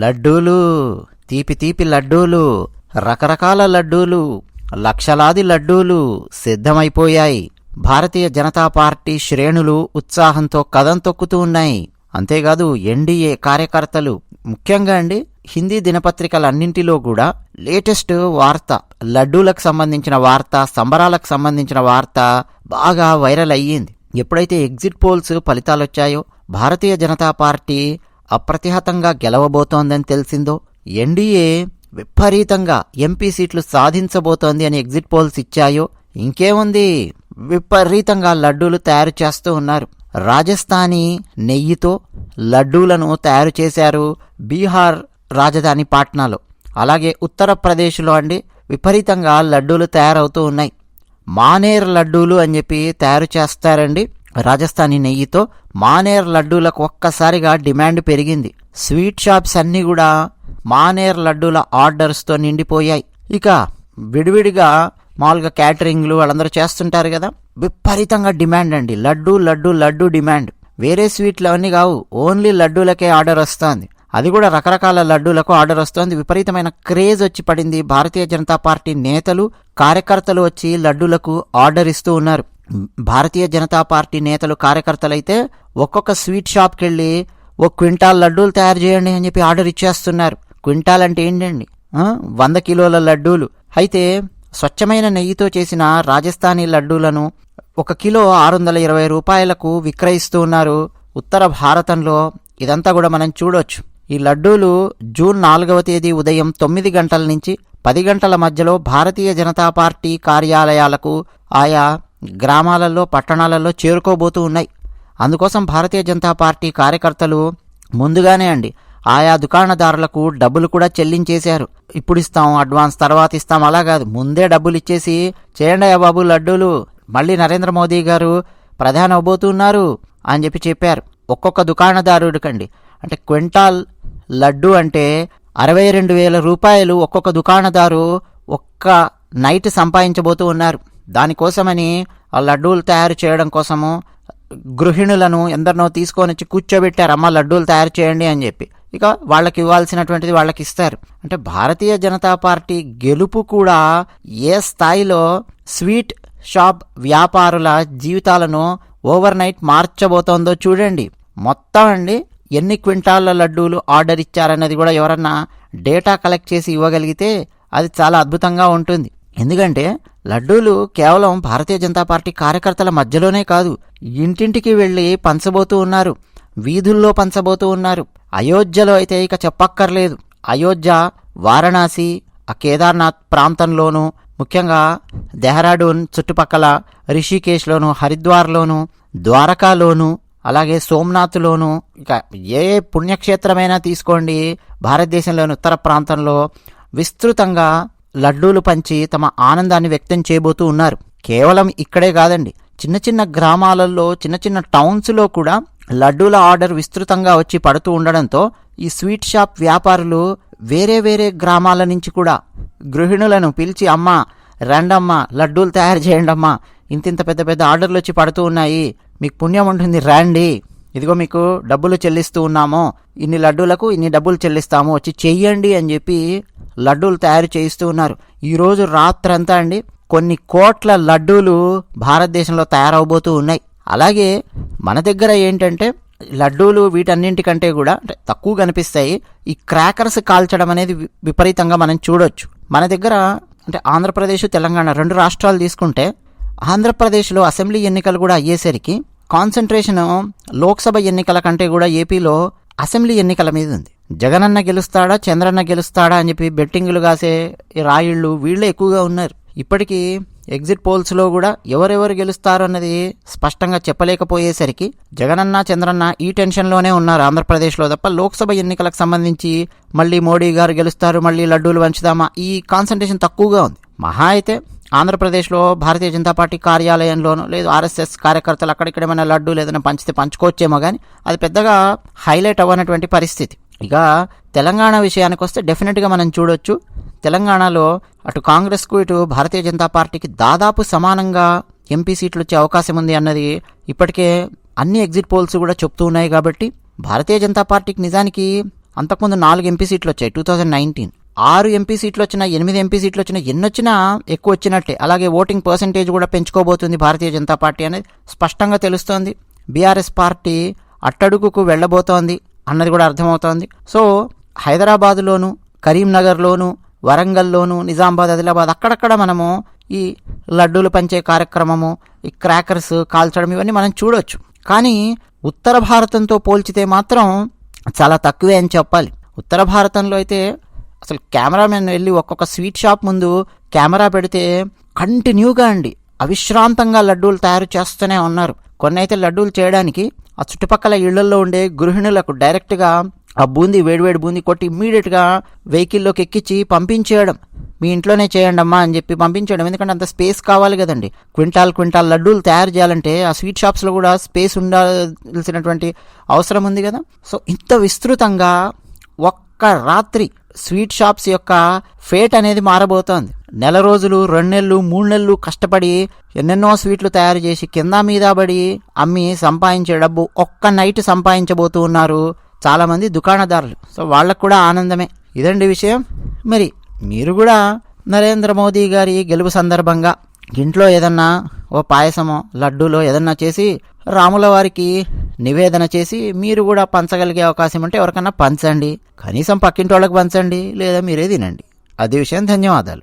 లడ్డూలు తీపి తీపి లడ్డూలు రకరకాల లడ్డూలు లక్షలాది లడ్డూలు సిద్ధమైపోయాయి. భారతీయ జనతా పార్టీ శ్రేణులు ఉత్సాహంతో కదం తొక్కుతూ ఉన్నాయి. అంతేకాదు ఎన్డీఏ కార్యకర్తలు ముఖ్యంగా అండి హిందీ దినపత్రికలన్నింటిలో కూడా లేటెస్ట్ వార్త లడ్డూలకు సంబంధించిన వార్త సంబరాలకు సంబంధించిన వార్త బాగా వైరల్ అయ్యింది. ఎప్పుడైతే ఎగ్జిట్ పోల్స్ ఫలితాలు వచ్చాయో భారతీయ జనతా పార్టీ అప్రతిహతంగా గెలవబోతోందని తెలిసిందో ఎన్డీఏ విపరీతంగా ఎంపీ సీట్లు సాధించబోతోంది అని ఎగ్జిట్ పోల్స్ ఇచ్చాయో ఇంకేముంది? విపరీతంగా లడ్డూలు తయారు చేస్తూ ఉన్నారు. రాజస్థానీ నెయ్యితో లడ్డూలను తయారు చేశారు బీహార్ రాజధాని పాట్నాలో. అలాగే ఉత్తరప్రదేశ్లో అండి విపరీతంగా లడ్డూలు తయారవుతూ ఉన్నాయి. మానేర్ లడ్డూలు అని చెప్పి తయారు చేస్తారండి. రాజస్థానీ నెయ్యితో మానేర్ లడ్డూలకు ఒక్కసారిగా డిమాండ్ పెరిగింది. స్వీట్ షాప్స్ అన్నీ కూడా మానేర్ లడ్డూల ఆర్డర్స్తో నిండిపోయాయి. ఇక విడివిడిగా మామూలుగా క్యాటరింగ్లు వాళ్ళందరూ చేస్తుంటారు కదా. విపరీతంగా డిమాండ్ అండి. లడ్డు లడ్డు లడ్డు డిమాండ్. వేరే స్వీట్లు అవన్నీ కావు. ఓన్లీ లడ్డూలకే ఆర్డర్ వస్తుంది. అది కూడా రకరకాల లడ్డూలకు ఆర్డర్ వస్తోంది. విపరీతమైన క్రేజ్ వచ్చి పడింది. భారతీయ జనతా పార్టీ నేతలు కార్యకర్తలు వచ్చి లడ్డూలకు ఆర్డర్ ఇస్తూ ఉన్నారు. భారతీయ జనతా పార్టీ నేతలు కార్యకర్తలైతే ఒక్కొక్క స్వీట్ షాప్కి వెళ్ళి ఒక క్వింటాల్ లడ్డూలు తయారు చేయండి అని చెప్పి ఆర్డర్ ఇచ్చేస్తున్నారు. క్వింటాల్ అంటే ఏంటండి? వంద కిలోల లడ్డూలు. అయితే స్వచ్ఛమైన నెయ్యితో చేసిన రాజస్థానీ లడ్డూలను ఒక కిలో ఆరు వందల ఇరవై రూపాయలకు విక్రయిస్తూ ఉన్నారు. ఉత్తర భారతంలో ఇదంతా కూడా మనం చూడొచ్చు. ఈ లడ్డూలు జూన్ నాలుగవ తేదీ ఉదయం తొమ్మిది గంటల నుంచి పది గంటల మధ్యలో భారతీయ జనతా పార్టీ కార్యాలయాలకు ఆయా గ్రామాలలో పట్టణాలలో చేరుకోబోతూ ఉన్నాయి. అందుకోసం భారతీయ జనతా పార్టీ కార్యకర్తలు ముందుగానే అండి ఆయా దుకాణదారులకు డబ్బులు కూడా చెల్లించేశారు. ఇప్పుడు ఇస్తాం అడ్వాన్స్ తర్వాత ఇస్తాం అలా కాదు. ముందే డబ్బులు ఇచ్చేసి చేయండి బాబు లడ్డూలు మళ్ళీ నరేంద్ర మోదీ గారు ప్రధాని అవబోతున్నారు అని చెప్పి చెప్పారు. ఒక్కొక్క దుకాణదారుడికండి. అంటే క్వింటాల్ లడ్డు అంటే అరవై రెండు వేల రూపాయలు ఒక్కొక్క దుకాణదారు ఒక్క నైట్ సంపాదించబోతూ ఉన్నారు. దానికోసమని ఆ లడ్డూలు తయారు చేయడం కోసము గృహిణులను ఎందరినో తీసుకొని వచ్చి కూర్చోబెట్టారు. అమ్మ లడ్డూలు తయారు చేయండి అని చెప్పి. ఇక వాళ్ళకి ఇవ్వాల్సినటువంటిది వాళ్ళకి ఇస్తారు. అంటే భారతీయ జనతా పార్టీ గెలుపు కూడా ఏ స్థాయిలో స్వీట్ షాప్ వ్యాపారుల జీవితాలను ఓవర్ నైట్ మార్చబోతోందో చూడండి. మొత్తం అండి ఎన్ని క్వింటాళ్ళ లడ్డూలు ఆర్డర్ ఇచ్చారన్నది కూడా ఎవరన్నా డేటా కలెక్ట్ చేసి ఇవ్వగలిగితే అది చాలా అద్భుతంగా ఉంటుంది. ఎందుకంటే లడ్డూలు కేవలం భారతీయ జనతా పార్టీ కార్యకర్తల మధ్యలోనే కాదు ఇంటింటికి వెళ్ళి పంచబోతూ ఉన్నారు వీధుల్లో పంచబోతూ ఉన్నారు. అయోధ్యలో అయితే ఇక చెప్పక్కర్లేదు. అయోధ్య వారణాసి ఆ కేదార్నాథ్ ప్రాంతంలోనూ ముఖ్యంగా దెహ్రాడూన్ చుట్టుపక్కల రిషికేశ్లోను హరిద్వార్లోను ద్వారకాలోను అలాగే సోమనాథ్లోను ఇక ఏ పుణ్యక్షేత్రమైనా తీసుకోండి భారతదేశంలోని ఉత్తర ప్రాంతంలో విస్తృతంగా లడ్డూలు పంచి తమ ఆనందాన్ని వ్యక్తం చేయబోతూ ఉన్నారు. కేవలం ఇక్కడే కాదండి. చిన్న చిన్న గ్రామాలలో చిన్న చిన్న టౌన్స్లో కూడా లడ్డూల ఆర్డర్ విస్తృతంగా వచ్చి పడుతూ ఉండడంతో ఈ స్వీట్ షాప్ వ్యాపారులు వేరే వేరే గ్రామాల నుంచి కూడా గృహిణులను పిలిచి అమ్మా రండమ్మా లడ్డూలు తయారు చేయండమ్మా ఇంత ఇంతింత పెద్ద పెద్ద ఆర్డర్లు వచ్చి పడుతూ ఉన్నాయి. మీకు పుణ్యం ఉంటుంది రండి. ఇదిగో మీకు డబ్బులు చెల్లిస్తూ ఉన్నాము. ఇన్ని లడ్డూలకు ఇన్ని డబ్బులు చెల్లిస్తాము. వచ్చి చెయ్యండి అని చెప్పి లడ్డూలు తయారు చేయిస్తూ ఉన్నారు. ఈరోజు రాత్రంతా అండి కొన్ని కోట్ల లడ్డూలు భారతదేశంలో తయారవబోతూ ఉన్నాయి. అలాగే మన దగ్గర ఏంటంటే లడ్డూలు వీటన్నింటికంటే కూడా అంటే తక్కువ కనిపిస్తాయి. ఈ క్రాకర్స్ కాల్చడం అనేది వి- విపరీతంగా మనం చూడొచ్చు. మన దగ్గర అంటే ఆంధ్రప్రదేశ్ తెలంగాణ రెండు రాష్ట్రాలు తీసుకుంటే ఆంధ్రప్రదేశ్లో అసెంబ్లీ ఎన్నికలు కూడా అయ్యేసరికి కాన్సన్ట్రేషన్ లోక్సభ ఎన్నికల కంటే కూడా ఏపీలో అసెంబ్లీ ఎన్నికల మీద ఉంది. జగనన్న గెలుస్తాడా చంద్రన్న గెలుస్తాడా అని చెప్పి బెట్టింగులు కాసే రాయుళ్ళు వీళ్ళే ఎక్కువగా ఉన్నారు. ఇప్పటికీ ఎగ్జిట్ పోల్స్లో కూడా ఎవరెవరు గెలుస్తారు అన్నది స్పష్టంగా చెప్పలేకపోయేసరికి జగనన్న చంద్రన్న ఈ టెన్షన్లోనే ఉన్నారు ఆంధ్రప్రదేశ్లో తప్ప లోక్సభ ఎన్నికలకు సంబంధించి మళ్ళీ మోడీ గారు గెలుస్తారు మళ్ళీ లడ్డూలు పంచుదామా ఈ కాన్సన్ట్రేషన్ తక్కువగా ఉంది. మహా అయితే ఆంధ్రప్రదేశ్లో భారతీయ జనతా పార్టీ కార్యాలయంలోనో లేదు ఆర్ఎస్ఎస్ కార్యకర్తలు అక్కడిక్కడేమైనా లడ్డు లేదన్నా పంచితే పంచుకోవచ్చేమో కానీ అది పెద్దగా హైలైట్ అవ్వనటువంటి పరిస్థితి. ఇక తెలంగాణ విషయానికి వస్తే డెఫినెట్గా మనం చూడొచ్చు. తెలంగాణలో అటు కాంగ్రెస్కు ఇటు భారతీయ జనతా పార్టీకి దాదాపు సమానంగా ఎంపీ సీట్లు వచ్చే అవకాశం ఉంది అన్నది ఇప్పటికే అన్ని ఎగ్జిట్ పోల్స్ కూడా చెప్తూ ఉన్నాయి కాబట్టి భారతీయ జనతా పార్టీకి నిజానికి అంతకుముందు నాలుగు ఎంపీ సీట్లు వచ్చాయి టూ థౌజండ్ నైన్టీన్. ఆరు ఎంపీ సీట్లు వచ్చినా ఎనిమిది ఎంపీ సీట్లు వచ్చినా ఎన్ని వచ్చినా ఎక్కువ వచ్చినట్టే. అలాగే ఓటింగ్ పర్సంటేజ్ కూడా పెంచుకోబోతుంది భారతీయ జనతా పార్టీ అనేది స్పష్టంగా తెలుస్తోంది. బీఆర్ఎస్ పార్టీ అట్టడుగుకు వెళ్ళబోతోంది అన్నది కూడా అర్థమవుతోంది. సో హైదరాబాదులోను కరీంనగర్లోను వరంగల్లోను నిజామాబాద్ ఆదిలాబాద్ అక్కడక్కడ మనము ఈ లడ్డూలు పంచే కార్యక్రమము ఈ క్రాకర్స్ కాల్చడం ఇవన్నీ మనం చూడొచ్చు. కానీ ఉత్తర భారతంతో పోల్చితే మాత్రం చాలా తక్కువే అని చెప్పాలి. ఉత్తర భారతంలో అయితే అసలు కెమెరామెన్ వెళ్ళి ఒక్కొక్క స్వీట్ షాప్ ముందు కెమెరా పెడితే కంటిన్యూగా అండి. అవిశ్రాంతంగా లడ్డూలు తయారు చేస్తూనే ఉన్నారు. కొన్ని అయితే లడ్డూలు చేయడానికి ఆ చుట్టుపక్కల ఇళ్ళలో ఉండే గృహిణులకు డైరెక్ట్గా ఆ బూందీ వేడివేడి బూందీ కొట్టి ఇమ్మీడియట్గా వెహికల్లోకి ఎక్కించి పంపించేయడం. మీ ఇంట్లోనే చేయండి అమ్మా అని చెప్పి పంపించడం ఎందుకంటే అంత స్పేస్ కావాలి కదండి. క్వింటాల్ క్వింటాల్ లడ్డూలు తయారు చేయాలంటే ఆ స్వీట్ షాప్స్లో కూడా స్పేస్ ఉండాల్సినటువంటి అవసరం ఉంది కదా. సో ఇంత విస్తృతంగా ఒక్క రాత్రి స్వీట్ షాప్స్ యొక్క ఫేట్ అనేది మారబోతోంది. నెల రోజులు రెండు నెలలు మూడు నెలలు కష్టపడి ఎన్నెన్నో స్వీట్లు తయారు చేసి కింద మీద పడి అమ్మి సంపాదించే డబ్బు ఒక్క నైట్ సంపాదించబోతూ ఉన్నారు చాలామంది దుకాణదారులు. సో వాళ్ళకు కూడా ఆనందమే. ఇదండి విషయం. మరి మీరు కూడా నరేంద్ర మోదీ గారి గెలుపు సందర్భంగా ఇంట్లో ఏదన్నా ఓ పాయసమో లడ్డూలో ఏదన్నా చేసి రాముల వారికి నివేదన చేసి మీరు కూడా పంచగలిగే అవకాశం ఉంటే ఎవరికన్నా పంచండి. కనీసం పక్కింటి వాళ్ళకి పంచండి లేదా మీరే తినండి. అదే విషయం ధన్యవాదాలు.